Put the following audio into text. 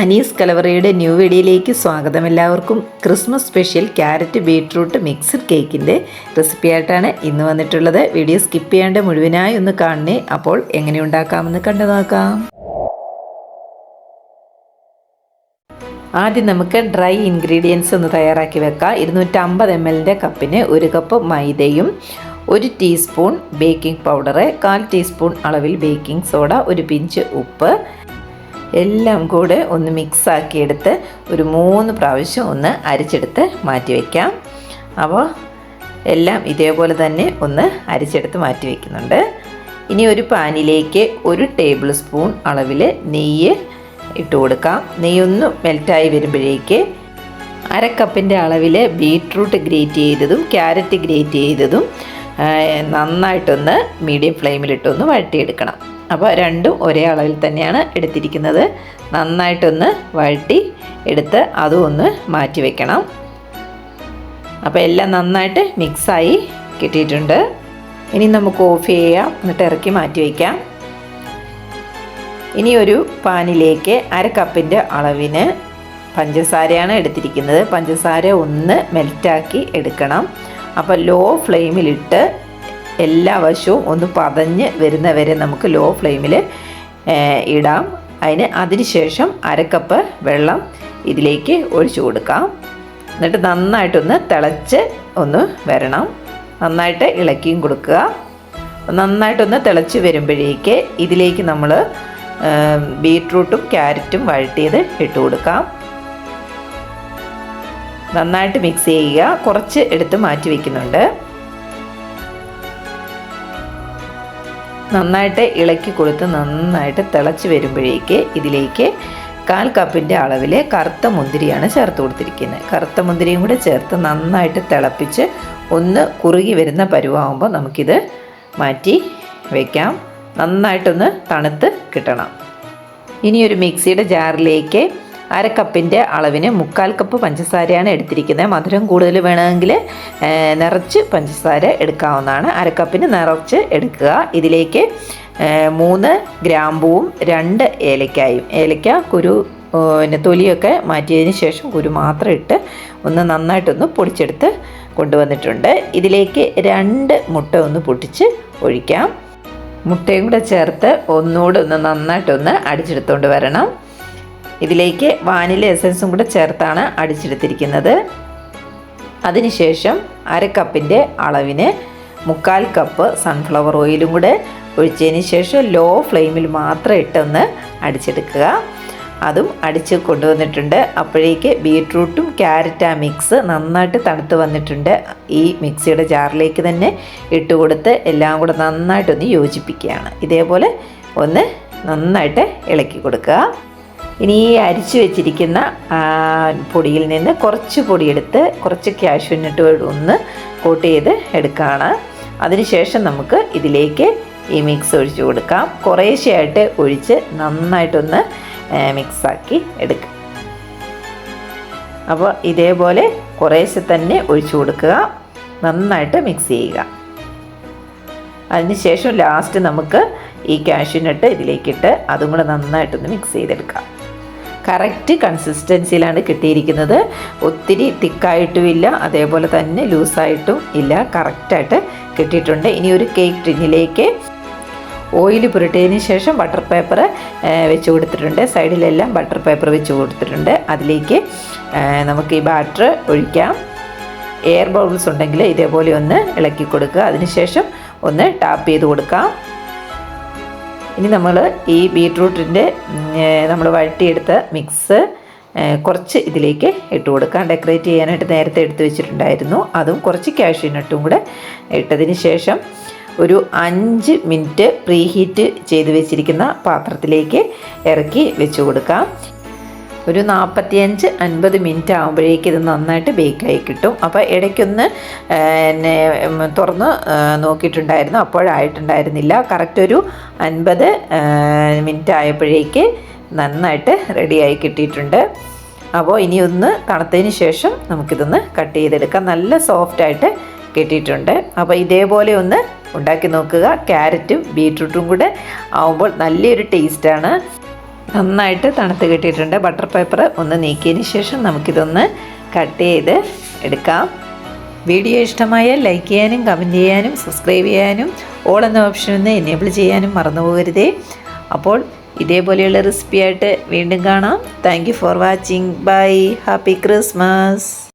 Anees കലവറയുടെ new വീഡിയോയിലേക്ക് സ്വാഗതം എല്ലാവർക്കും. Christmas special carrot beetroot mixed കേക്കിന്റെ റെസിപ്പിയായിട്ടാണ് ഇന്ന് വന്നിട്ടുള്ളത്. വീഡിയോ സ്കിപ്പ് ചെയ്യേണ്ട മുഴുവനായി ഒന്ന് കാണണേ. അപ്പോൾ എങ്ങനെ ഉണ്ടാക്കാമെന്ന് കണ്ടു നോക്കാം ആദ്യം നമുക്ക് ഡ്രൈ ഇൻഗ്രീഡിയൻസ് ഒന്ന് തയ്യാറാക്കി വെക്കാം. ഇരുന്നൂറ്റമ്പത് എം എല്ലിന്റെ കപ്പിന് ഒരു കപ്പ് മൈദയും ഒരു ടീസ്പൂൺ ബേക്കിംഗ് പൗഡറ് കാൽ ടീസ്പൂൺ അളവിൽ ബേക്കിംഗ് സോഡ ഒരു പിഞ്ച് ഉപ്പ് എല്ലാം കൂടെ ഒന്ന് മിക്സാക്കിയെടുത്ത് ഒരു മൂന്ന് പ്രാവശ്യം ഒന്ന് അരിച്ചെടുത്ത് മാറ്റി വയ്ക്കാം അപ്പോൾ എല്ലാം ഇതേപോലെ തന്നെ ഒന്ന് അരിച്ചെടുത്ത് മാറ്റി വയ്ക്കുന്നുണ്ട് ഇനി ഒരു പാനിലേക്ക് ഒരു ടേബിൾ സ്പൂൺ അളവിൽ നെയ്യ് ഇട്ട് കൊടുക്കാം. നെയ്യൊന്ന് മെൽറ്റായി വരുമ്പോഴേക്ക് അര കപ്പിന്റെ അളവിൽ ബീട്രൂട്ട് ഗ്രേറ്റ് ചെയ്തതും ക്യാരറ്റ് ഗ്രേറ്റ് ചെയ്തതും നന്നായിട്ടൊന്ന് മീഡിയം ഫ്ലെയിമിലിട്ടൊന്ന് വഴട്ടിയെടുക്കണം അപ്പോൾ രണ്ടും ഒരേ അളവിൽ തന്നെയാണ് എടുത്തിരിക്കുന്നത്. നന്നായിട്ടൊന്ന് വഴട്ടി എടുത്ത് അതും ഒന്ന് മാറ്റി വെക്കണം. അപ്പോൾ എല്ലാം നന്നായിട്ട് മിക്സായി കിട്ടിയിട്ടുണ്ട്. ഇനി നമുക്ക് ഓഫ് ചെയ്യാം. എന്നിട്ട് ഇറക്കി മാറ്റി വയ്ക്കാം ഇനി ഒരു പാനിലേക്ക് അര കപ്പിന്റെ അളവിന് പഞ്ചസാരയാണ് എടുത്തിരിക്കുന്നത്. പഞ്ചസാര ഒന്ന് മെൽറ്റാക്കി എടുക്കണം. അപ്പോൾ ലോ ഫ്ലെയിമിലിട്ട് എല്ലാ വശവും ഒന്ന് പതഞ്ഞ് വരുന്നവരെ നമുക്ക് ലോ ഫ്ലെയിമിൽ ഇടാം. അതിന് അതിനുശേഷം അരക്കപ്പ് വെള്ളം ഇതിലേക്ക് ഒഴിച്ചു കൊടുക്കാം. എന്നിട്ട് നന്നായിട്ടൊന്ന് തിളച്ച് ഒന്ന് വരണം. നന്നായിട്ട് ഇളക്കിയും കൊടുക്കുക. നന്നായിട്ടൊന്ന് തിളച്ച് വരുമ്പോഴേക്ക് ഇതിലേക്ക് നമ്മൾ ബീട്രൂട്ടും ക്യാരറ്റും വഴറ്റിയത് ഇട്ട് കൊടുക്കാം. നന്നായിട്ട് മിക്സ് ചെയ്യുക. കുറച്ച് എടുത്ത് മാറ്റി വയ്ക്കുന്നുണ്ട് നന്നായിട്ട് ഇളക്കി കൊടുത്ത് നന്നായിട്ട് തിളച്ച് വരുമ്പോഴേക്ക് ഇതിലേക്ക് കാൽ കപ്പിന്റെ അളവിൽ കറുത്ത മുന്തിരിയാണ് ചേർത്ത് കൊടുത്തിരിക്കുന്നത്. കറുത്ത മുന്തിരിയും കൂടെ ചേർത്ത് നന്നായിട്ട് തിളപ്പിച്ച് ഒന്ന് കുറുകി വരുന്ന പരുവാകുമ്പോൾ നമുക്കിത് മാറ്റി വയ്ക്കാം നന്നായിട്ടൊന്ന് തണുത്ത് കിട്ടണം. ഇനി ഒരു മിക്സിയുടെ ജാറിലേക്ക് അര കപ്പിന്റെ അളവിന് മുക്കാൽ കപ്പ് പഞ്ചസാരയാണ് എടുത്തിരിക്കുന്നത്. മധുരം കൂടുതൽ വേണമെങ്കിൽ നിറച്ച് പഞ്ചസാര എടുക്കാവുന്നതാണ്. അര കപ്പിന് നിറച്ച് എടുക്കുക. ഇതിലേക്ക് മൂന്ന് ഗ്രാമ്പൂവും രണ്ട് ഏലക്കായും. ഏലക്ക കുരു പിന്നെ തൊലിയൊക്കെ മാറ്റിയതിന് ശേഷം കുരു മാത്രം ഇട്ട് ഒന്ന് നന്നായിട്ടൊന്ന് പൊടിച്ചെടുത്ത് കൊണ്ടുവന്നിട്ടുണ്ട്. ഇതിലേക്ക് രണ്ട് മുട്ട ഒന്ന് പൊട്ടിച്ച് ഒഴിക്കാം. മുട്ടയും കൂടെ ചേർത്ത് ഒന്നുകൂടെ ഒന്ന് നന്നായിട്ടൊന്ന് അടിച്ചെടുത്തുകൊണ്ട് വരണം. ഇതിലേക്ക് വാനില എസൻസും കൂടെ ചേർത്താണ് അടിച്ചെടുത്തിരിക്കുന്നത്. അതിനുശേഷം അര കപ്പിന്റെ അളവിന് മുക്കാൽ കപ്പ് സൺഫ്ലവർ ഓയിലും കൂടെ ഒഴിച്ചതിന് ശേഷം ലോ ഫ്ലെയിമിൽ മാത്രം ഇട്ടൊന്ന് അടിച്ചെടുക്കുക. അതും അടിച്ച് കൊണ്ടുവന്നിട്ടുണ്ട്. അപ്പോഴേക്ക് ബീട്രൂട്ടും ക്യാരറ്റ് ആ മിക്സ് നന്നായിട്ട് തണുത്ത് വന്നിട്ടുണ്ട്. ഈ മിക്സിയുടെ ജാറിലേക്ക് തന്നെ ഇട്ട് കൊടുത്ത് എല്ലാം കൂടെ നന്നായിട്ടൊന്ന് യോജിപ്പിക്കുകയാണ്. ഇതേപോലെ ഒന്ന് നന്നായിട്ട് ഇളക്കി കൊടുക്കുക. ഇനി ഈ അരിച്ചു വെച്ചിരിക്കുന്ന പൊടിയിൽ നിന്ന് കുറച്ച് പൊടിയെടുത്ത് കുറച്ച് കാഷ്യൂനട്ട് ഒന്ന് കോട്ട് ചെയ്ത് എടുക്കുകയാണ് അതിനുശേഷം നമുക്ക് ഇതിലേക്ക് ഈ മിക്സ് ഒഴിച്ചു കൊടുക്കാം. കുറേശ്ശെയായിട്ട് ഒഴിച്ച് നന്നായിട്ടൊന്ന് മിക്സാക്കി എടുക്കുക അപ്പോൾ ഇതേപോലെ കുറേശ്ശെ തന്നെ ഒഴിച്ചു കൊടുക്കുക. നന്നായിട്ട് മിക്സ് ചെയ്യുക. അതിനുശേഷം ലാസ്റ്റ് നമുക്ക് ഈ കാഷ്യൂനട്ട് ഇതിലേക്കിട്ട് അതും കൂടെ നന്നായിട്ടൊന്ന് മിക്സ് ചെയ്തെടുക്കാം. കറക്റ്റ് കൺസിസ്റ്റൻസിയിലാണ് കിട്ടിയിരിക്കുന്നത്. ഒത്തിരി തിക്കായിട്ടുമില്ല അതേപോലെ തന്നെ ലൂസായിട്ടും ഇല്ല. കറക്റ്റായിട്ട് കിട്ടിയിട്ടുണ്ട്. ഇനി ഒരു കേക്ക് ടിന്നിലേക്ക് ഓയിൽ പുരട്ടിയതിന് ശേഷം ബട്ടർ പേപ്പർ വെച്ച് കൊടുത്തിട്ടുണ്ട്. സൈഡിലെല്ലാം ബട്ടർ പേപ്പർ വെച്ച് കൊടുത്തിട്ടുണ്ട്. അതിലേക്ക് നമുക്ക് ഈ ബാറ്റർ ഒഴിക്കാം. എയർ ബൗൾസ് ഉണ്ടെങ്കിൽ ഇതേപോലെ ഒന്ന് ഇളക്കി കൊടുക്കുക. അതിനുശേഷം ഒന്ന് ടാപ്പ് ചെയ്ത് കൊടുക്കാം. ഇനി നമ്മൾ ഈ ബീട്രൂട്ടിന്റെ നമ്മൾ വഴട്ടിയെടുത്ത മിക്സ് കുറച്ച് ഇതിലേക്ക് ഇട്ട് കൊടുക്കാം. ഡെക്കറേറ്റ് ചെയ്യാനായിട്ട് നേരത്തെ എടുത്ത് വെച്ചിട്ടുണ്ടായിരുന്നു. അതും കുറച്ച് കാഷ്യൂനട്ടും കൂടെ ഇട്ടതിന് ശേഷം ഒരു അഞ്ച് മിനിറ്റ് പ്രീഹീറ്റ് ചെയ്ത് വെച്ചിരിക്കുന്ന പാത്രത്തിലേക്ക് ഇറക്കി വെച്ച് കൊടുക്കാം. ഒരു നാൽപ്പത്തിയഞ്ച് അൻപത് മിനിറ്റ് ആകുമ്പോഴേക്ക് ഇത് നന്നായിട്ട് ബേക്കായി കിട്ടും. അപ്പോൾ ഇടയ്ക്കൊന്ന് എന്നെ തുറന്ന് നോക്കിയിട്ടുണ്ടായിരുന്നു. അപ്പോഴായിട്ടുണ്ടായിരുന്നില്ല. കറക്റ്റ് ഒരു അൻപത് മിനിറ്റ് ആയപ്പോഴേക്ക് നന്നായിട്ട് റെഡിയായി കിട്ടിയിട്ടുണ്ട്. അപ്പോൾ ഇനി ഒന്ന് തണുത്തതിന് ശേഷം നമുക്കിതൊന്ന് കട്ട് ചെയ്തെടുക്കാം. നല്ല സോഫ്റ്റായിട്ട് കിട്ടിയിട്ടുണ്ട്. അപ്പോൾ ഇതേപോലെ ഒന്ന് ഉണ്ടാക്കി നോക്കുക. ക്യാരറ്റും ബീട്രൂട്ടും കൂടെ ആവുമ്പോൾ നല്ലൊരു ടേസ്റ്റാണ് നന്നായിട്ട് തണുത്ത് കിട്ടിയിട്ടുണ്ട്. ബട്ടർ പേപ്പർ ഒന്ന് നീക്കിയതിന് ശേഷം നമുക്കിതൊന്ന് കട്ട് ചെയ്ത് എടുക്കാം. വീഡിയോ ഇഷ്ടമായാൽ ലൈക്ക് ചെയ്യാനും കമന്റ് ചെയ്യാനും സബ്സ്ക്രൈബ് ചെയ്യാനും ഓൾ എന്ന ഓപ്ഷൻ ഒന്ന് എനേബിൾ ചെയ്യാനും മറന്നു പോകരുതേ. അപ്പോൾ ഇതേപോലെയുള്ള റെസിപ്പിയായിട്ട് വീണ്ടും കാണാം. Thank for watching bye happy Christmas